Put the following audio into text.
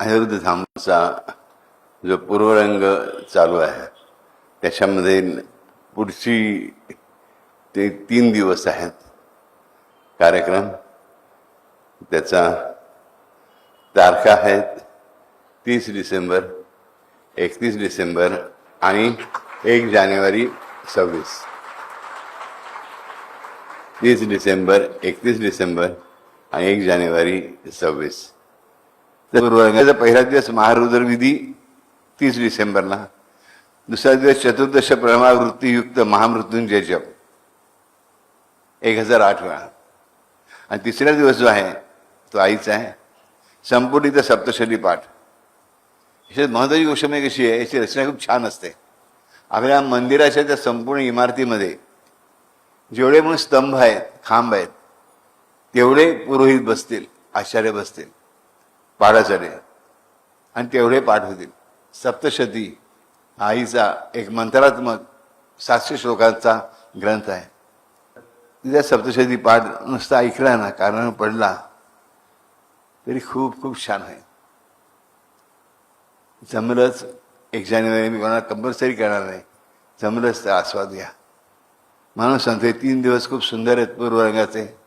अनिरुद्ध धामचा जो पूर्वरंग चालू आहे त्याच्यामध्ये पुढची ते तीन दिवस आहेत कार्यक्रम. त्याचा तारखा आहेत तीस डिसेंबर एकतीस डिसेंबर आणि एक जानेवारी सव्वीस. तीस डिसेंबर एकतीस डिसेंबर आणि एक जानेवारी सव्वीस. तर पहिला दिवस महारुद्र विधी तीस डिसेंबरला. दुसरा दिवस चतुर्दश प्रमावृत्तीयुक्त महामृत्युंजय जप. एक हजार आठ वेळा. आणि तिसरा दिवस जो आहे तो आईचा आहे. संपूर्ण सप्तशली पाठ. याच्यात महत्वाची गोष्ट म्हणजे कशी आहे याची रचना खूप छान असते. आपल्या मंदिराच्या त्या संपूर्ण इमारतीमध्ये जेवढे म्हणून स्तंभ आहेत खांब आहेत तेवढे पुरोहित बसतील आचार्य बसतील. पाठासाठी आणि तेवढे पाठ होतील सप्तशती आईचा एक मंत्रात्मक सातशे श्लोकांचा ग्रंथ आहे. तिच्या सप्तशती पाठ नुसता ऐकला ना कारण पडला तरी खूप खूप छान आहे. जमलंच एक जानेवारी मी कोणाला कंपल्सरी करणार नाही. जमलंच तर आस्वाद घ्या. म्हणून सांगतोय तीन दिवस खूप सुंदर आहेत पूर्वरंगाचे.